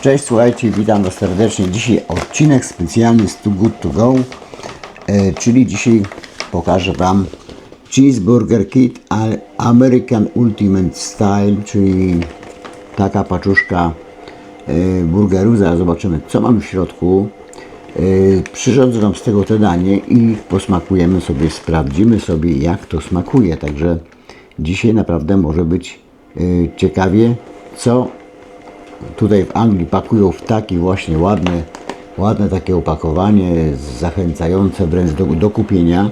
Cześć, słuchajcie, witam Was serdecznie. Dzisiaj odcinek specjalny z Too Good To Go, e, czyli dzisiaj pokażę Wam Cheeseburger Kit American Ultimate Style, czyli taka paczuszka e, burgeru. Zaraz zobaczymy, co mam w środku. E, Przyrządzę Wam z tego te danie i posmakujemy sobie, sprawdzimy sobie, jak to smakuje. Także dzisiaj naprawdę może być e, ciekawie, co tutaj w Anglii pakują w taki właśnie ładne, ładne takie opakowanie, zachęcające wręcz do, do kupienia.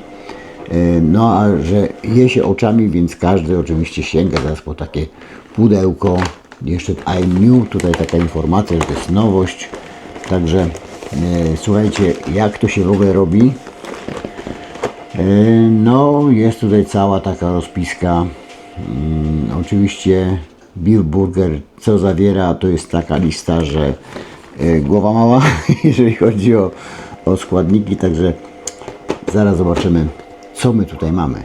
E, No a że je się oczami, więc każdy oczywiście sięga zaraz po takie pudełko. Jeszcze I'm new, tutaj taka informacja, że to jest nowość. Także e, słuchajcie, jak to się w ogóle robi. E, No, jest tutaj cała taka rozpiska. Mm, oczywiście Beef Burger, co zawiera, to jest taka lista, że e, głowa mała, jeżeli chodzi o, o składniki, także zaraz zobaczymy, co my tutaj mamy.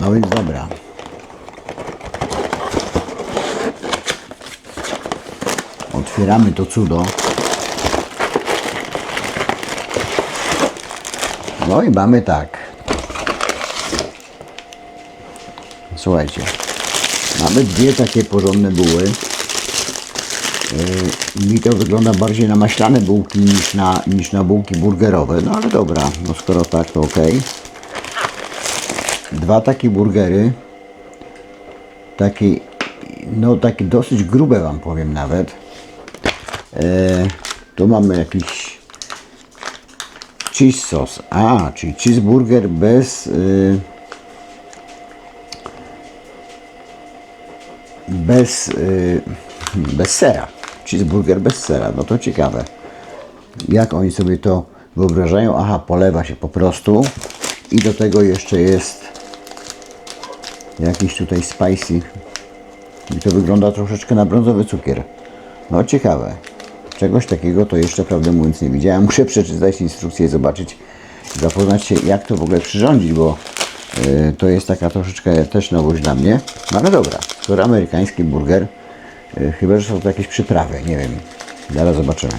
No więc dobra. Otwieramy to cudo. No i mamy tak. Słuchajcie, mamy dwie takie porządne buły. Yy, mi to wygląda bardziej na maślane bułki niż na, niż na bułki burgerowe. No ale dobra, no skoro tak to ok. Dwa takie burgery. Taki, no takie dosyć grube wam powiem nawet. Yy, tu mamy jakiś cheese sauce. A, czyli cheeseburger bez... Yy, bez, y, bez sera. Cheeseburger bez sera. No to ciekawe. Jak oni sobie to wyobrażają? Aha, polewa się po prostu. I do tego jeszcze jest jakiś tutaj spicy. I to wygląda troszeczkę na brązowy cukier. No ciekawe. Czegoś takiego to jeszcze prawdę mówiąc nie widziałem. Muszę przeczytać instrukcję i zobaczyć, zapoznać się jak to w ogóle przyrządzić, bo y, to jest taka troszeczkę też nowość dla mnie. No ale dobra, skoro amerykański burger, y, chyba, że są to jakieś przyprawy, nie wiem. Zaraz zobaczymy.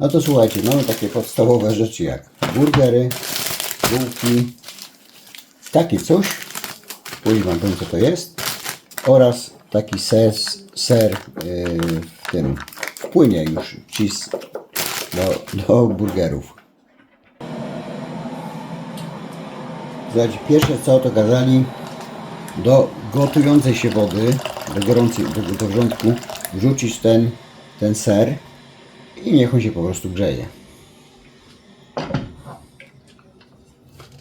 No to słuchajcie, mamy takie podstawowe rzeczy jak burgery, bułki, takie coś, później Wam powiem co to jest, oraz taki ser, ser yy, w tym w płynie już cheese do, do burgerów. Słuchajcie, pierwsze co to kazali do gotującej się wody, do gorącej, do, do wrzątku wrzucić ten, ten ser i niech on się po prostu grzeje.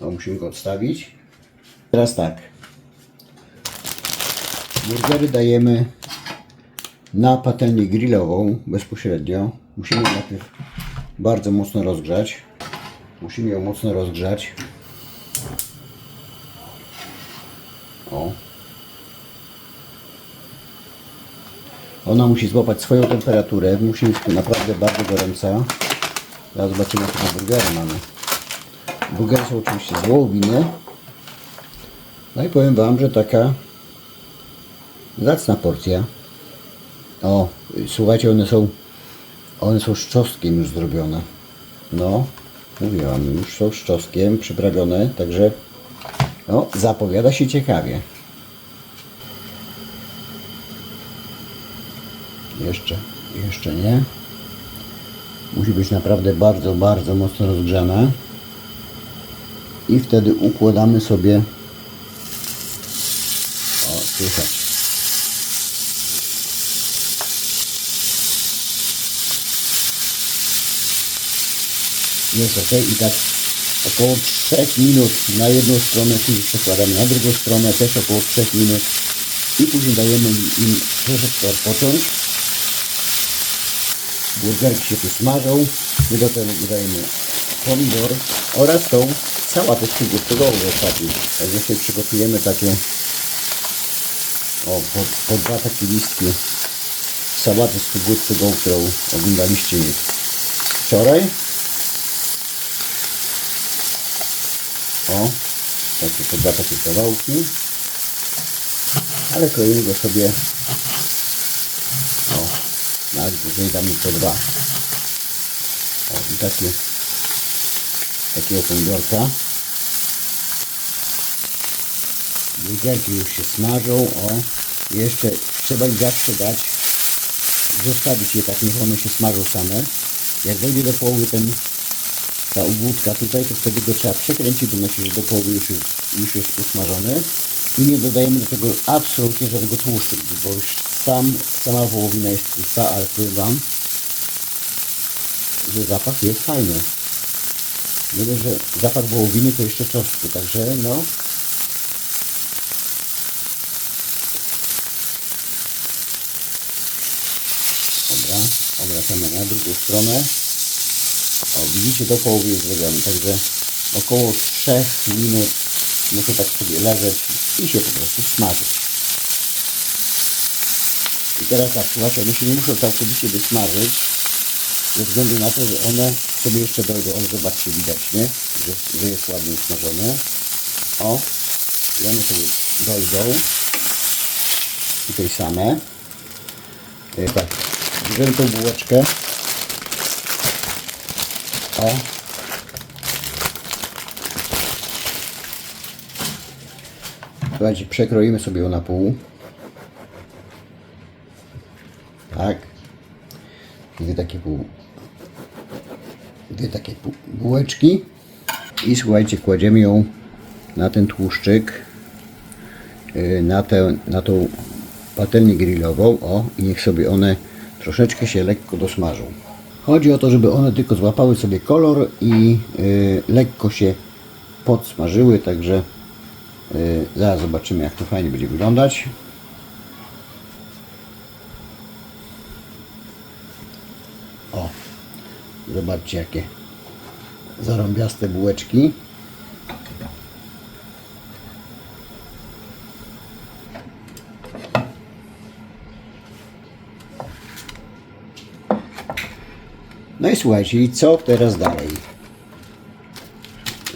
No, musimy go odstawić. Teraz tak. Burgery dajemy na patelnię grillową bezpośrednio. Musimy najpierw bardzo mocno rozgrzać. Musimy ją mocno rozgrzać. O. Ona musi złapać swoją temperaturę. Musi być naprawdę bardzo gorąca. Teraz zobaczymy, jakie burgery mamy. Burgery są oczywiście z wołowiny. No i powiem Wam, że taka zacna porcja. O, słuchajcie, one są one są z już zrobione. No, mówię Wam, już są z czosnkiem przyprawione, także no, zapowiada się ciekawie. Jeszcze, jeszcze nie. Musi być naprawdę bardzo, bardzo mocno rozgrzana. I wtedy układamy sobie. O, słychać. Jest ok i tak około 3 minut na jedną stronę, później przekładamy na drugą stronę, też około 3 minut i później dajemy im troszeczkę odpocząć. Burgerki się tu smażą, my do tego dodajemy pomidor oraz tą sałatę przygotową ostatnio. Także sobie przygotujemy takie o, po, po dwa takie listki sałaty z Too którą oglądaliście wczoraj. O, takie, to dwa takie kawałki. Ale kroimy go sobie o, tutaj damy po dwa. O, i takie takiego pomidorka. Burgerki już się smażą, o. Jeszcze trzeba ich zawsze dać, zostawić je tak, niech one się smażą same. Jak dojdzie do połowy ten, ta ubłódka tutaj, to wtedy go trzeba przekręcić, bo myślę, że do połowy już jest, już jest usmażony. I nie dodajemy do tego absolutnie żadnego tłuszczu, bo już sam, sama wołowina jest tłusta, ale powiem Wam, że zapach jest fajny. Nie że zapach wołowiny to jeszcze czosnku, także no Dobra, obracamy na drugą stronę. O, widzicie, do połowy jest zrobiony, także około 3 minut muszę tak sobie leżeć i się po prostu smażyć. I teraz tak, słuchajcie, one się nie muszą całkowicie wysmażyć, ze względu na to, że one sobie jeszcze dojdą. O, zobaczcie, widać, nie? Że, że jest ładnie usmażone. O, i one sobie dojdą. Tutaj same. E, tak, bierzemy tą bułeczkę. O. Słuchajcie, przekroimy sobie ją na pół. Tak. Dwie takie pół. Dwie takie pół, bułeczki. I słuchajcie, kładziemy ją na ten tłuszczyk. yy, Na, tę, na tą patelnię grillową. O, i niech sobie one troszeczkę się lekko dosmażą. Chodzi o to, żeby one tylko złapały sobie kolor i yy, lekko się podsmażyły, także yy, zaraz zobaczymy jak to fajnie będzie wyglądać. O, zobaczcie jakie zarąbiaste bułeczki. Słuchajcie, i co teraz dalej?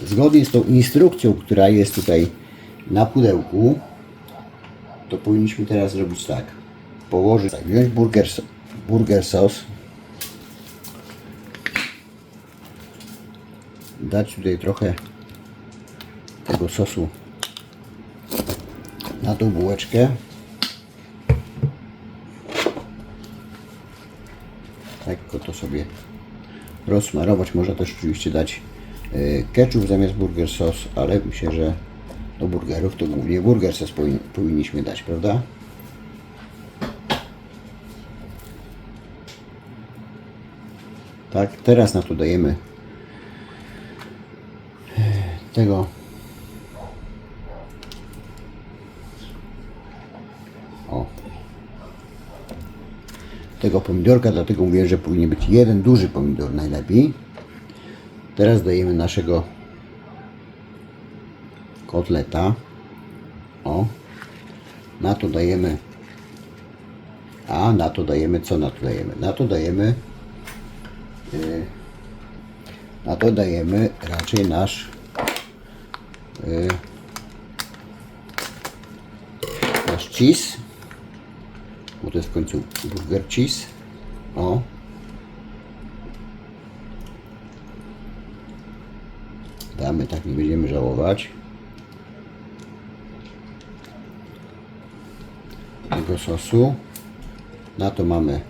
Zgodnie z tą instrukcją, która jest tutaj na pudełku, to powinniśmy teraz zrobić tak. Położyć, tak, wziąć burger, burger sos, dać tutaj trochę tego sosu na tą bułeczkę. Lekko to sobie rozsmarować. Można też oczywiście dać e, ketchup zamiast burger sos, ale myślę, że do burgerów to głównie burger sos powin, powinniśmy dać, prawda? Tak, teraz na to dajemy e, tego tego pomidorka, dlatego mówię, że powinien być jeden duży pomidor najlepiej. Teraz dajemy naszego kotleta. O. Na to dajemy a na to dajemy co na to dajemy? Na to dajemy y, na to dajemy raczej nasz y, nasz cheese to jest w końcu burger cheese. O. Damy tak, nie będziemy żałować. Tego sosu. Na to mamy.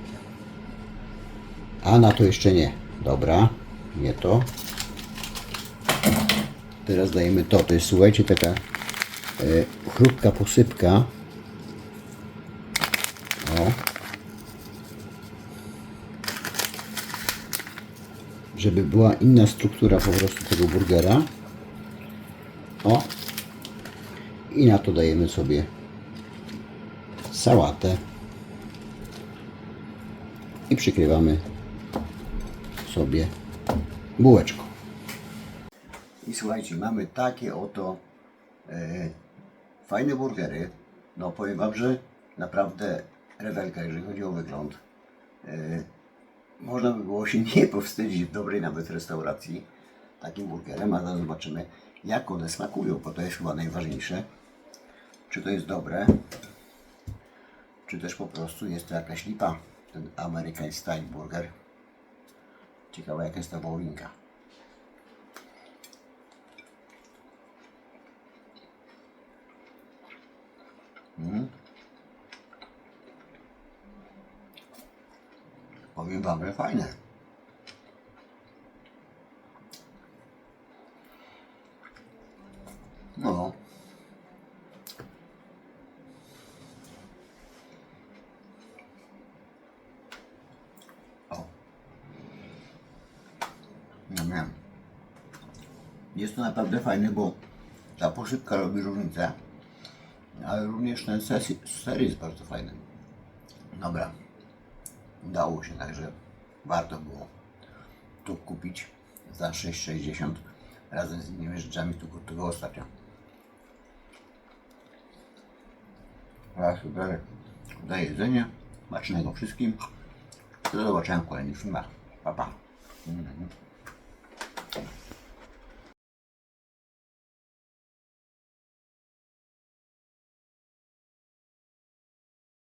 A na to jeszcze nie. Dobra, nie to. Teraz dajemy to. To jest, słuchajcie, taka e, chrupka posypka o. Żeby była inna struktura po prostu tego burgera. O. I na to dajemy sobie sałatę. I przykrywamy sobie bułeczką. I słuchajcie, mamy takie oto e, fajne burgery. No powiem Wam, że naprawdę rewelka, jeżeli chodzi o wygląd. E, można by było się nie powstydzić w dobrej nawet restauracji takim burgerem, ale zobaczymy jak one smakują, bo to jest chyba najważniejsze. Czy to jest dobre? czy też po prostu jest to jakaś lipa, ten American Style Burger. Ciekawe jaka jest ta wołowinka. Mm. Wam, że fajne. No. O. No wiem. Jest to naprawdę fajne, bo ta poszybka robi różnicę, ale również ten ser, ser jest bardzo fajny. Dobra. Udało się, także warto było tu kupić za 6,60 razem z innymi rzeczami tu gotowe ostatnio. Raz super za jedzenie. Smacznego wszystkim. Do zobaczenia w kolejnych filmach. Pa, pa. Mhm.